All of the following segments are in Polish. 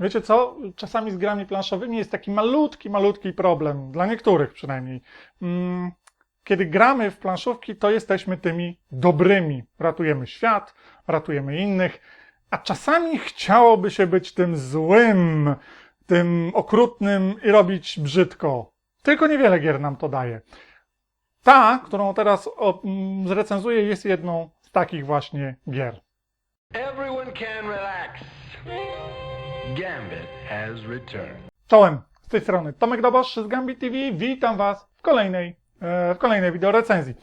Wiecie co? Czasami z grami planszowymi jest taki malutki, malutki problem, dla niektórych przynajmniej. Mm, Kiedy gramy w planszówki, to jesteśmy tymi dobrymi. Ratujemy świat, ratujemy innych, a czasami chciałoby się być tym złym, tym okrutnym i robić brzydko. Tylko niewiele gier nam to daje. Ta, którą teraz mm, zrecenzuję, jest jedną z takich właśnie gier. Everyone can relax. Gambit has returned. Czołem, z tej strony Tomek Dobosz z Gambit TV. Witam Was w kolejnej, e, w kolejnej wideo recenzji.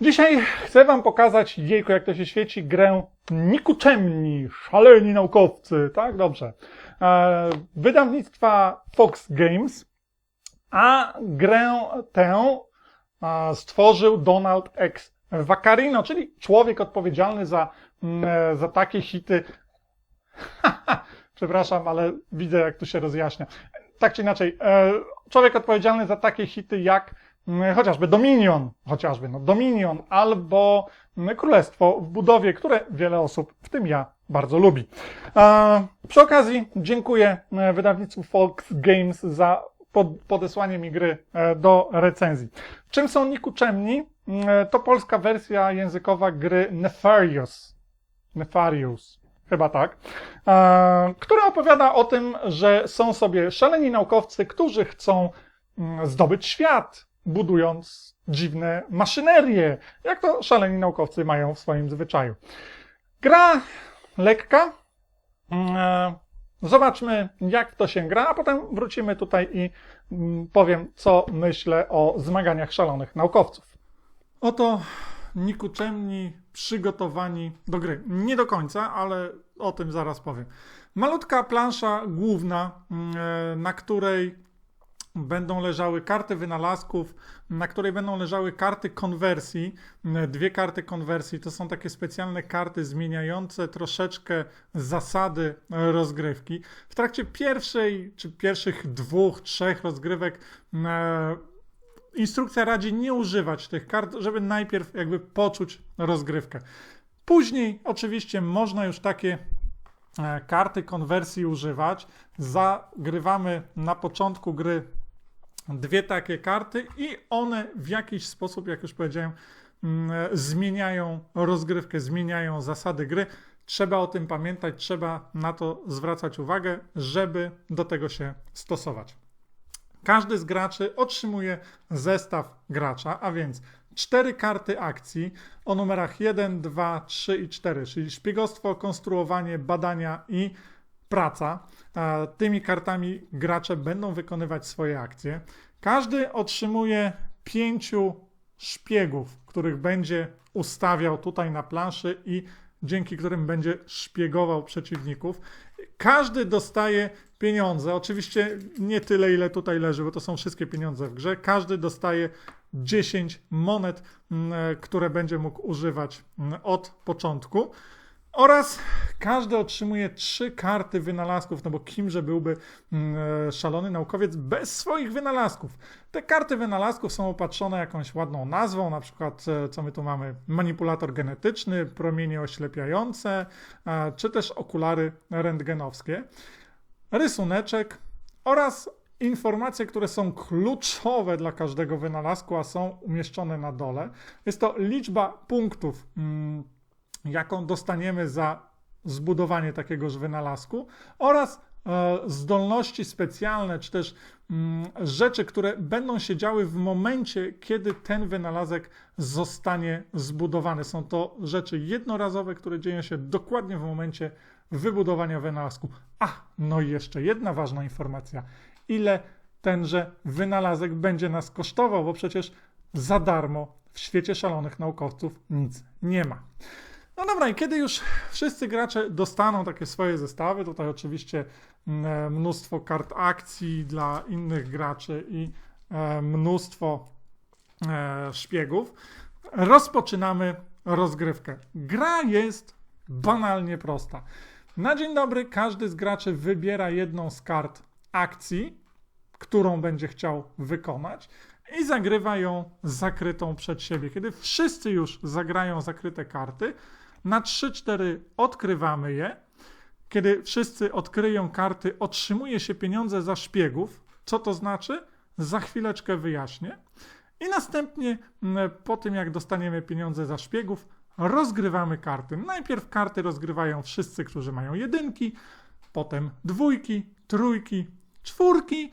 Dzisiaj chcę Wam pokazać, jejku, jak to się świeci, grę Nikuczemni, szaleni naukowcy, tak? Dobrze. E, wydawnictwa Fox Games, a grę tę e, stworzył Donald X Vaccarino, czyli człowiek odpowiedzialny za, mm, za takie hity. Przepraszam, ale widzę, jak tu się rozjaśnia. Tak czy inaczej, e, człowiek odpowiedzialny za takie hity jak mm, chociażby Dominion, chociażby no, Dominion, albo mm, Królestwo w budowie, które wiele osób, w tym ja, bardzo lubi. E, Przy okazji dziękuję e, wydawnictwu Fox Games za pod, podesłanie mi gry e, do recenzji. Czym są Nikuczemni? Mm, To polska wersja językowa gry Nefarious. Nefarious. Chyba tak. E, która opowiada o tym, że są sobie szaleni naukowcy, którzy chcą mm, zdobyć świat, budując dziwne maszynerie, jak to szaleni naukowcy mają w swoim zwyczaju. Gra lekka. E, Zobaczmy, jak to się gra, a potem wrócimy tutaj i mm, powiem, co myślę o zmaganiach szalonych naukowców. Oto nikuczemni przygotowani do gry. Nie do końca, ale o tym zaraz powiem. Malutka plansza główna, mm, e, na której będą leżały karty wynalazków, na której będą leżały karty konwersji. Dwie karty konwersji to są takie specjalne karty zmieniające troszeczkę zasady rozgrywki. W trakcie pierwszej czy pierwszych dwóch, trzech rozgrywek e, instrukcja radzi nie używać tych kart, żeby najpierw jakby poczuć rozgrywkę. Później oczywiście można już takie e, karty konwersji używać. Zagrywamy na początku gry dwie takie karty i one w jakiś sposób, jak już powiedziałem, mm, zmieniają rozgrywkę, zmieniają zasady gry. Trzeba o tym pamiętać, trzeba na to zwracać uwagę, żeby do tego się stosować. Każdy z graczy otrzymuje zestaw gracza, a więc cztery karty akcji o numerach 1, 2, 3 i 4, czyli szpiegostwo, konstruowanie, badania i praca. Tymi kartami gracze będą wykonywać swoje akcje. Każdy otrzymuje pięciu szpiegów, których będzie ustawiał tutaj na planszy i dzięki którym będzie szpiegował przeciwników. Każdy dostaje pieniądze. Oczywiście nie tyle, ile tutaj leży, bo to są wszystkie pieniądze w grze. Każdy dostaje 10 monet, m, e, które będzie mógł używać m, od początku. Oraz każdy otrzymuje trzy karty wynalazków, no bo kimże byłby mm, e, szalony naukowiec bez swoich wynalazków. Te karty wynalazków są opatrzone jakąś ładną nazwą, na przykład e, co my tu mamy? Manipulator genetyczny, promienie oślepiające, e, czy też okulary rentgenowskie. Rysuneczek oraz informacje, które są kluczowe dla każdego wynalazku, a są umieszczone na dole. Jest to liczba punktów. mm, jaką dostaniemy za zbudowanie takiegoż wynalazku oraz e, zdolności specjalne, czy też mm, rzeczy, które będą się działy w momencie, kiedy ten wynalazek zostanie zbudowany. Są to rzeczy jednorazowe, które dzieją się dokładnie w momencie wybudowania wynalazku. A, no i jeszcze jedna ważna informacja. Ile tenże wynalazek będzie nas kosztował, bo przecież za darmo w świecie szalonych naukowców nic nie ma. No dobra, i kiedy już wszyscy gracze dostaną takie swoje zestawy, tutaj oczywiście mm, mnóstwo kart akcji dla innych graczy i e, mnóstwo e, szpiegów, rozpoczynamy rozgrywkę. Gra jest banalnie prosta. Na dzień dobry każdy z graczy wybiera jedną z kart akcji, którą będzie chciał wykonać i zagrywa ją zakrytą przed siebie. Kiedy wszyscy już zagrają zakryte karty, na 3-4 odkrywamy je kiedy wszyscy odkryją karty, otrzymuje się pieniądze za szpiegów. Co to znaczy? Za chwileczkę wyjaśnię. I następnie, m, po tym jak dostaniemy pieniądze za szpiegów, rozgrywamy karty. Najpierw karty rozgrywają wszyscy, którzy mają jedynki, potem dwójki, trójki, czwórki.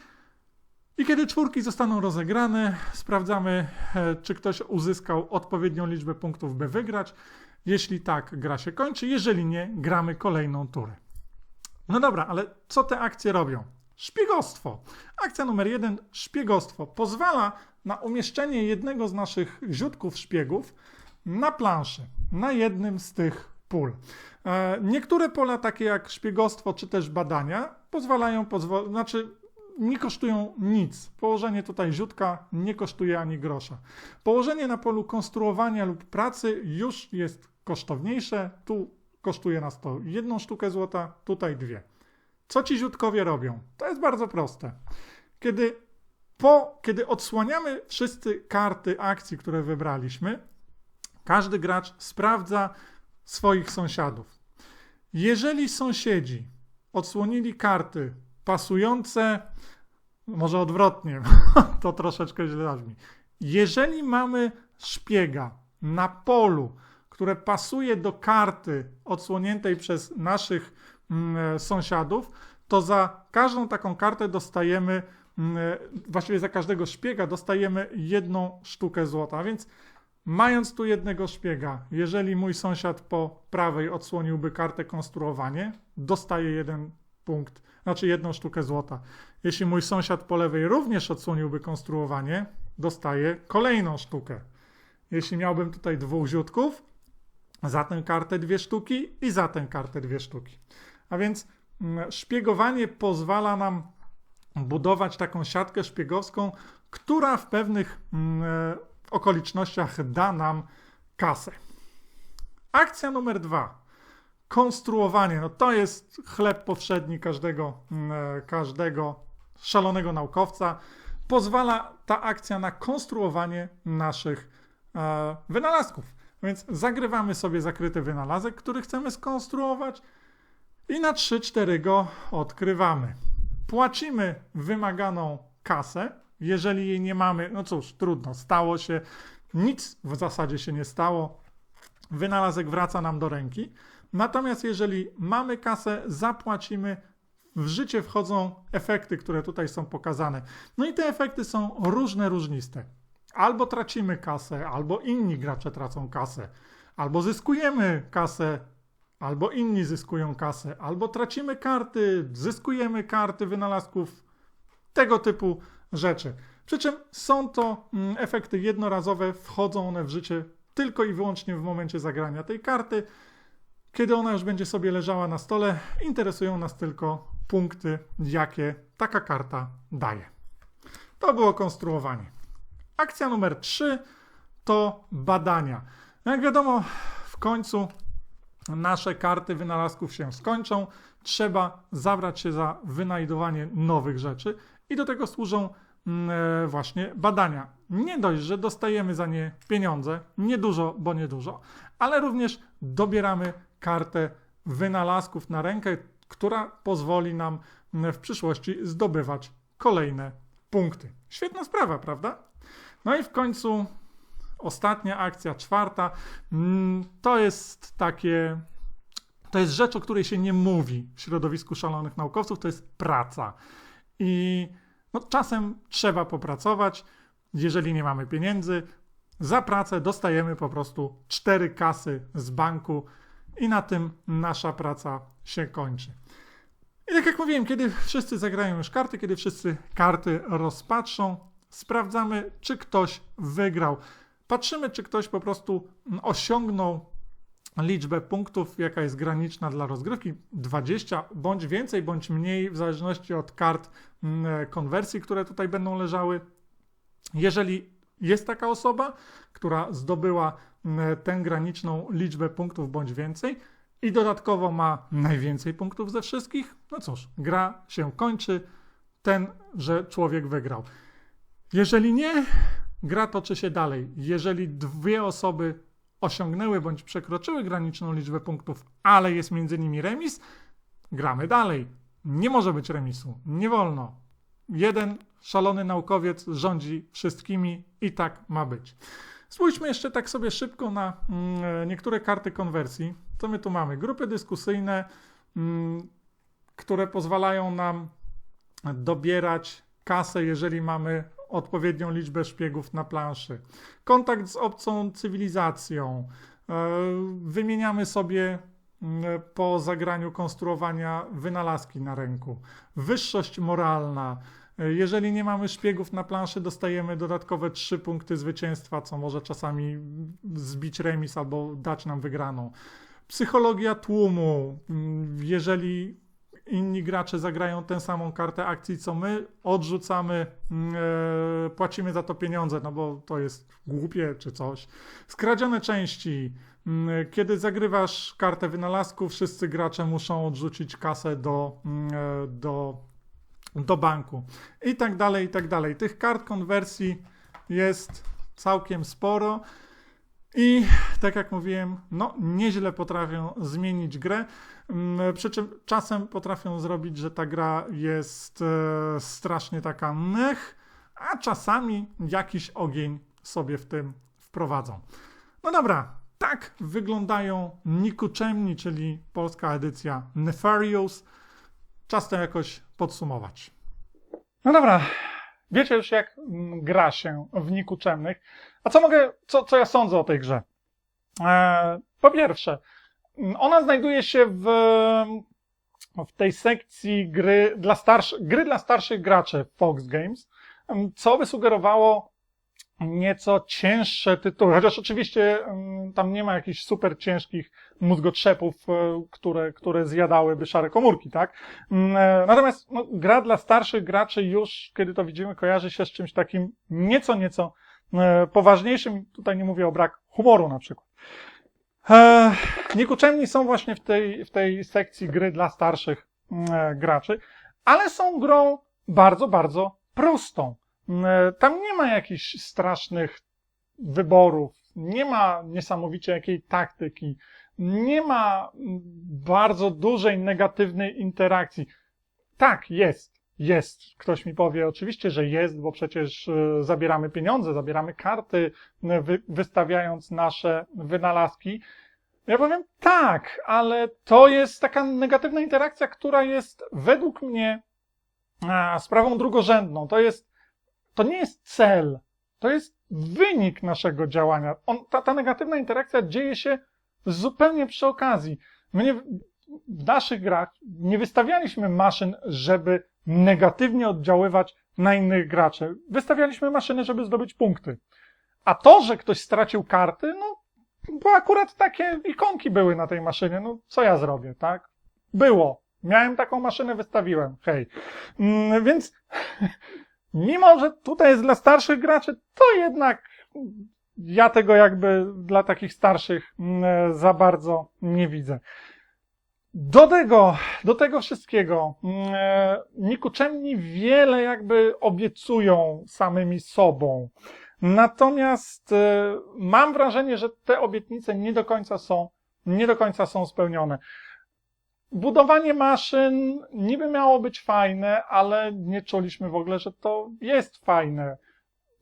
I kiedy czwórki zostaną rozegrane, sprawdzamy, e, czy ktoś uzyskał odpowiednią liczbę punktów, by wygrać. Jeśli tak, gra się kończy. Jeżeli nie, gramy kolejną turę. No dobra, ale co te akcje robią? Szpiegostwo. Akcja numer jeden, szpiegostwo, pozwala na umieszczenie jednego z naszych źródków szpiegów na planszy, na jednym z tych pól. E, Niektóre pola, takie jak szpiegostwo czy też badania, pozwalają, pozwo- znaczy nie kosztują nic. Położenie tutaj źródka nie kosztuje ani grosza. Położenie na polu konstruowania lub pracy już jest kosztowniejsze. Tu kosztuje nas to jedną sztukę złota, tutaj dwie. Co ci źródkowie robią? To jest bardzo proste. Kiedy, po, kiedy odsłaniamy wszyscy karty akcji, które wybraliśmy, każdy gracz sprawdza swoich sąsiadów. Jeżeli sąsiedzi odsłonili karty pasujące, może odwrotnie, to troszeczkę źle brzmi. Jeżeli mamy szpiega na polu, które pasuje do karty odsłoniętej przez naszych mm, sąsiadów, to za każdą taką kartę dostajemy, mm, właściwie za każdego szpiega dostajemy jedną sztukę złota. Więc mając tu jednego szpiega, jeżeli mój sąsiad po prawej odsłoniłby kartę konstruowanie, dostaje jeden punkt, znaczy jedną sztukę złota. Jeśli mój sąsiad po lewej również odsłoniłby konstruowanie, dostaje kolejną sztukę. Jeśli miałbym tutaj dwóch źródków, za tę kartę dwie sztuki i za tę kartę dwie sztuki. A więc mm, szpiegowanie pozwala nam budować taką siatkę szpiegowską, która w pewnych mm, e, okolicznościach da nam kasę. Akcja numer dwa. Konstruowanie. No to jest chleb powszedni każdego, mm, e, każdego szalonego naukowca. Pozwala ta akcja na konstruowanie naszych e, wynalazków. Więc zagrywamy sobie zakryty wynalazek, który chcemy skonstruować i na 3-4 go odkrywamy. Płacimy wymaganą kasę. Jeżeli jej nie mamy, no cóż, trudno, stało się, nic w zasadzie się nie stało. Wynalazek wraca nam do ręki. Natomiast jeżeli mamy kasę, zapłacimy, w życie wchodzą efekty, które tutaj są pokazane. No i te efekty są różne, różniste. Albo tracimy kasę, albo inni gracze tracą kasę, albo zyskujemy kasę, albo inni zyskują kasę, albo tracimy karty, zyskujemy karty wynalazków, tego typu rzeczy. Przy czym są to mm, efekty jednorazowe, wchodzą one w życie tylko i wyłącznie w momencie zagrania tej karty. Kiedy ona już będzie sobie leżała na stole, interesują nas tylko punkty, jakie taka karta daje. To było konstruowanie. Akcja numer 3 to badania. No Jak wiadomo, w końcu nasze karty wynalazków się skończą. Trzeba zabrać się za wynajdowanie nowych rzeczy i do tego służą mm, e, właśnie badania. Nie dość, że dostajemy za nie pieniądze, niedużo, bo niedużo, ale również dobieramy kartę wynalazków na rękę, która pozwoli nam mm, w przyszłości zdobywać kolejne punkty. Świetna sprawa, prawda? No i w końcu ostatnia akcja, czwarta, mm, to jest takie, to jest rzecz, o której się nie mówi w środowisku szalonych naukowców, to jest praca. I no, czasem trzeba popracować, jeżeli nie mamy pieniędzy. Za pracę dostajemy po prostu cztery kasy z banku i na tym nasza praca się kończy. I tak jak mówiłem, kiedy wszyscy zagrają już karty, kiedy wszyscy karty rozpatrzą, sprawdzamy, czy ktoś wygrał. Patrzymy, czy ktoś po prostu osiągnął liczbę punktów, jaka jest graniczna dla rozgrywki 20 bądź więcej, bądź mniej, w zależności od kart mm, konwersji, które tutaj będą leżały. Jeżeli jest taka osoba, która zdobyła mm, tę graniczną liczbę punktów bądź więcej i dodatkowo ma najwięcej punktów ze wszystkich, no cóż, gra się kończy, ten, że człowiek wygrał. Jeżeli nie, gra toczy się dalej. Jeżeli dwie osoby osiągnęły bądź przekroczyły graniczną liczbę punktów, ale jest między nimi remis, gramy dalej. Nie może być remisu. Nie wolno. Jeden szalony naukowiec rządzi wszystkimi i tak ma być. Spójrzmy jeszcze tak sobie szybko na mm, niektóre karty konwersji. Co my tu mamy? Grupy dyskusyjne, mm, które pozwalają nam dobierać kasę, jeżeli mamy odpowiednią liczbę szpiegów na planszy. Kontakt z obcą cywilizacją. E, Wymieniamy sobie po zagraniu konstruowania wynalazki na ręku. Wyższość moralna. E, Jeżeli nie mamy szpiegów na planszy, dostajemy dodatkowe 3 punkty zwycięstwa, co może czasami zbić remis albo dać nam wygraną. Psychologia tłumu. Jeżeli inni gracze zagrają tę samą kartę akcji co my, odrzucamy, e, płacimy za to pieniądze, no bo to jest głupie czy coś. Skradzione części. Mm, Kiedy zagrywasz kartę wynalazku, wszyscy gracze muszą odrzucić kasę do, mm, e, do, do banku. I tak dalej, i tak dalej. Tych kart konwersji jest całkiem sporo. I tak jak mówiłem, no nieźle potrafią zmienić grę. Mm, Przy czym czasem potrafią zrobić, że ta gra jest e, strasznie taka mech, a czasami jakiś ogień sobie w tym wprowadzą. No dobra, tak wyglądają Nikuczemni, czyli polska edycja Nefarious. Czas to jakoś podsumować. No dobra, wiecie już jak mm, gra się w Nikuczemnych. A co mogę, co, co ja sądzę o tej grze? E, po pierwsze, mm, ona znajduje się w, w tej sekcji gry dla, starszy, gry dla starszych graczy Fox Games, em, co by sugerowało nieco cięższe tytuły, chociaż oczywiście em, tam nie ma jakichś super ciężkich mózgotrzepów, e, które, które zjadałyby szare komórki, tak? Mm, e, Natomiast no, gra dla starszych graczy już, kiedy to widzimy, kojarzy się z czymś takim nieco, nieco e, poważniejszym. Tutaj nie mówię o brak humoru na przykład. Nikuczemni są właśnie w tej, w tej sekcji gry dla starszych mm, graczy, ale są grą bardzo, bardzo prostą. E, Tam nie ma jakichś strasznych wyborów, nie ma niesamowicie jakiej taktyki, nie ma bardzo dużej negatywnej interakcji. Tak, jest, jest. Ktoś mi powie oczywiście, że jest, bo przecież e, zabieramy pieniądze, zabieramy karty, e, wy, wystawiając nasze wynalazki. Ja powiem tak, ale to jest taka negatywna interakcja, która jest według mnie sprawą drugorzędną. To jest, to nie jest cel, to jest wynik naszego działania. On, ta, ta negatywna interakcja dzieje się zupełnie przy okazji. My nie, w naszych grach nie wystawialiśmy maszyn, żeby negatywnie oddziaływać na innych graczy. Wystawialiśmy maszyny, żeby zdobyć punkty. A to, że ktoś stracił karty, no, bo akurat takie ikonki były na tej maszynie, no, co ja zrobię, tak? Było. Miałem taką maszynę, wystawiłem. Hej. Mm, więc, mimo, że tutaj jest dla starszych graczy, to jednak ja tego jakby dla takich starszych mm, za bardzo nie widzę. Do tego, do tego wszystkiego mm, e, Nikuczemni wiele jakby obiecują samymi sobą. Natomiast e, mam wrażenie, że te obietnice nie do końca są, nie do końca są spełnione. Budowanie maszyn niby miało być fajne, ale nie czuliśmy w ogóle, że to jest fajne.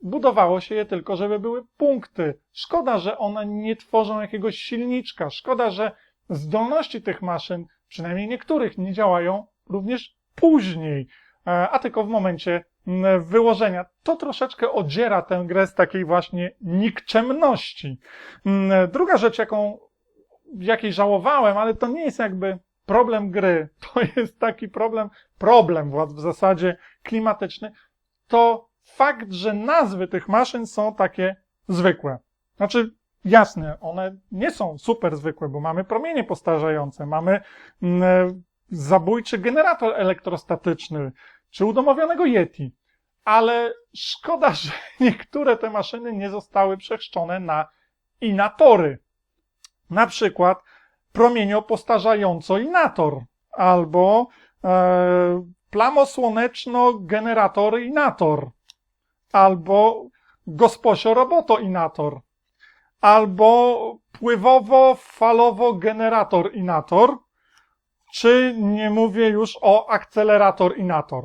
Budowało się je tylko, żeby były punkty. Szkoda, że one nie tworzą jakiegoś silniczka. Szkoda, że zdolności tych maszyn, przynajmniej niektórych, nie działają również później, e, a tylko w momencie wyłożenia. To troszeczkę odziera tę grę z takiej właśnie nikczemności. Druga rzecz, jaką jakiej żałowałem, ale to nie jest jakby problem gry, to jest taki problem, problem w zasadzie klimatyczny, to fakt, że nazwy tych maszyn są takie zwykłe. Znaczy, jasne, one nie są super zwykłe, bo mamy promienie postarzające, mamy mm, zabójczy generator elektrostatyczny, czy udomowionego Yeti. Ale szkoda, że niektóre te maszyny nie zostały przechrzczone na inatory. Na przykład promieniopostarzająco-inator albo e, plamosłoneczno-generatory-inator albo gosposio-roboto-inator albo pływowo-falowo-generator-inator Czy nie mówię już o akcelerator inator?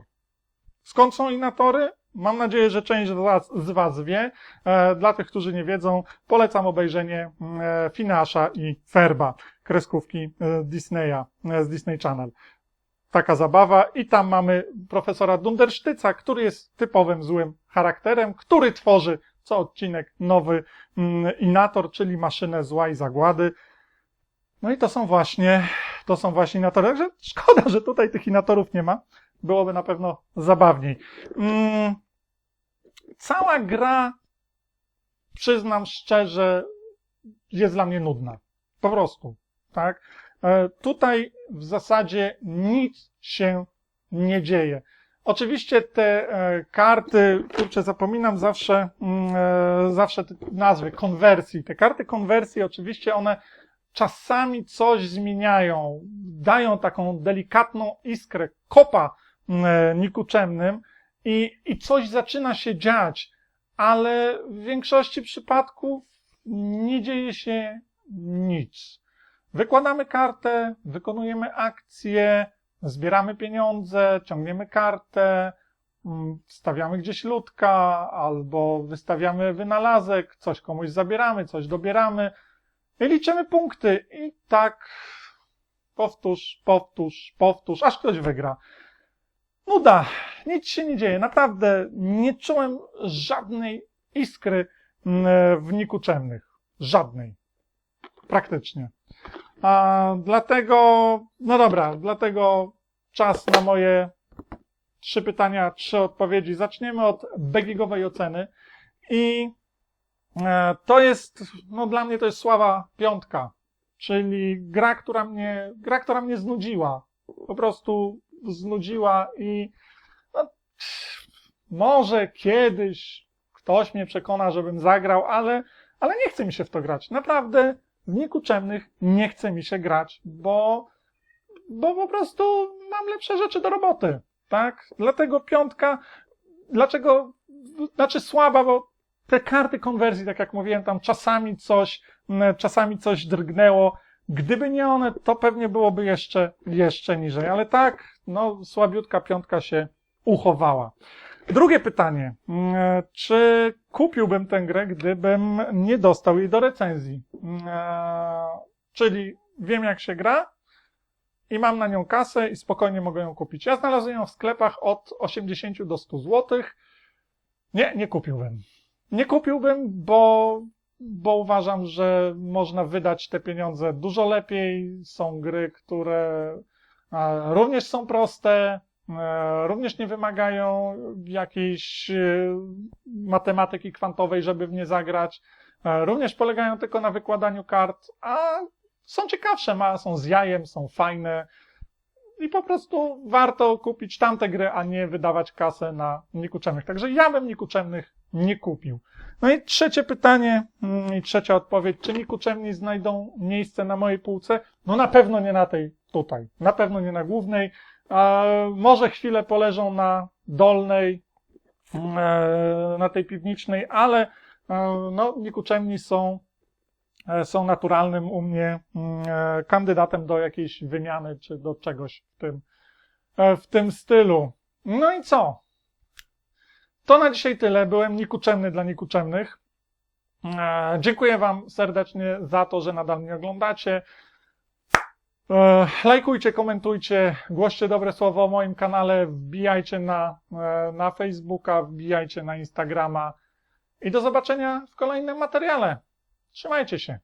Skąd są inatory? Mam nadzieję, że część z was, wie. E, dla tych, którzy nie wiedzą, polecam obejrzenie e, Finasza i Ferba, kreskówki e, Disneya, z Disney Channel. Taka zabawa i tam mamy profesora Dundersztyca, który jest typowym złym charakterem, który tworzy co odcinek nowy mm, inator, czyli maszynę zła i zagłady. No i to są właśnie, to są właśnie inatory. Także szkoda, że tutaj tych inatorów nie ma. Byłoby na pewno zabawniej. Mm, cała gra, przyznam szczerze, jest dla mnie nudna. Po prostu, tak? E, Tutaj w zasadzie nic się nie dzieje. Oczywiście te e, karty, kurczę, zapominam zawsze, mm, e, zawsze te nazwy, konwersji. Te karty konwersji, oczywiście one czasami coś zmieniają, dają taką delikatną iskrę, kopa mm, nikuczemnym i, i coś zaczyna się dziać, ale w większości przypadków nie dzieje się nic. Wykładamy kartę, wykonujemy akcję, zbieramy pieniądze, ciągniemy kartę, mm, stawiamy gdzieś ludka, albo wystawiamy wynalazek, coś komuś zabieramy, coś dobieramy i liczymy punkty. I tak powtórz, powtórz, powtórz, aż ktoś wygra. Nuda, nic się nie dzieje. Naprawdę nie czułem żadnej iskry mm, w niku czemnych. Żadnej. Praktycznie. A dlatego, no dobra, dlatego czas na moje trzy pytania, trzy odpowiedzi. Zaczniemy od begigowej oceny. I e, to jest, no dla mnie to jest sława piątka. Czyli gra, która mnie, gra, która mnie znudziła. Po prostu znudziła i no, może kiedyś ktoś mnie przekona, żebym zagrał, ale, ale nie chce mi się w to grać. Naprawdę w Niku Czemnych nie chce mi się grać, bo, bo po prostu mam lepsze rzeczy do roboty, tak? Dlatego piątka, dlaczego, znaczy słaba, bo te karty konwersji, tak jak mówiłem, tam czasami coś, mm, czasami coś drgnęło. Gdyby nie one, to pewnie byłoby jeszcze, jeszcze niżej, ale tak, no, słabiutka piątka się uchowała. Drugie pytanie. Mm, Czy kupiłbym tę grę, gdybym nie dostał jej do recenzji? Mm, Czyli wiem, jak się gra i mam na nią kasę i spokojnie mogę ją kupić. Ja znalazłem ją w sklepach od 80 do 100 zł. Nie, nie kupiłbym. Nie kupiłbym, bo, bo uważam, że można wydać te pieniądze dużo lepiej. Są gry, które również są proste, e, również nie wymagają jakiejś e, matematyki kwantowej, żeby w nie zagrać. E, Również polegają tylko na wykładaniu kart, a są ciekawsze, są z jajem, są fajne i po prostu warto kupić tamte gry, a nie wydawać kasę na nikuczemnych. Także ja bym nikuczemnych nie kupił. No i trzecie pytanie mm, i trzecia odpowiedź. Czy nikuczemni znajdą miejsce na mojej półce? No na pewno nie na tej tutaj. Na pewno nie na głównej. A może chwilę poleżą na dolnej, mm, e, na tej piwnicznej, ale e, no, nikuczemni są e, są naturalnym u mnie mm, kandydatem do jakiejś wymiany czy do czegoś w tym, w tym stylu. No i co? To na dzisiaj tyle. Byłem nikuczemny dla nikuczemnych. E, Dziękuję Wam serdecznie za to, że nadal mnie oglądacie. E, Lajkujcie, komentujcie, głoście dobre słowo o moim kanale, wbijajcie na, e, na Facebooka, wbijajcie na Instagrama i do zobaczenia w kolejnym materiale. Trzymajcie się.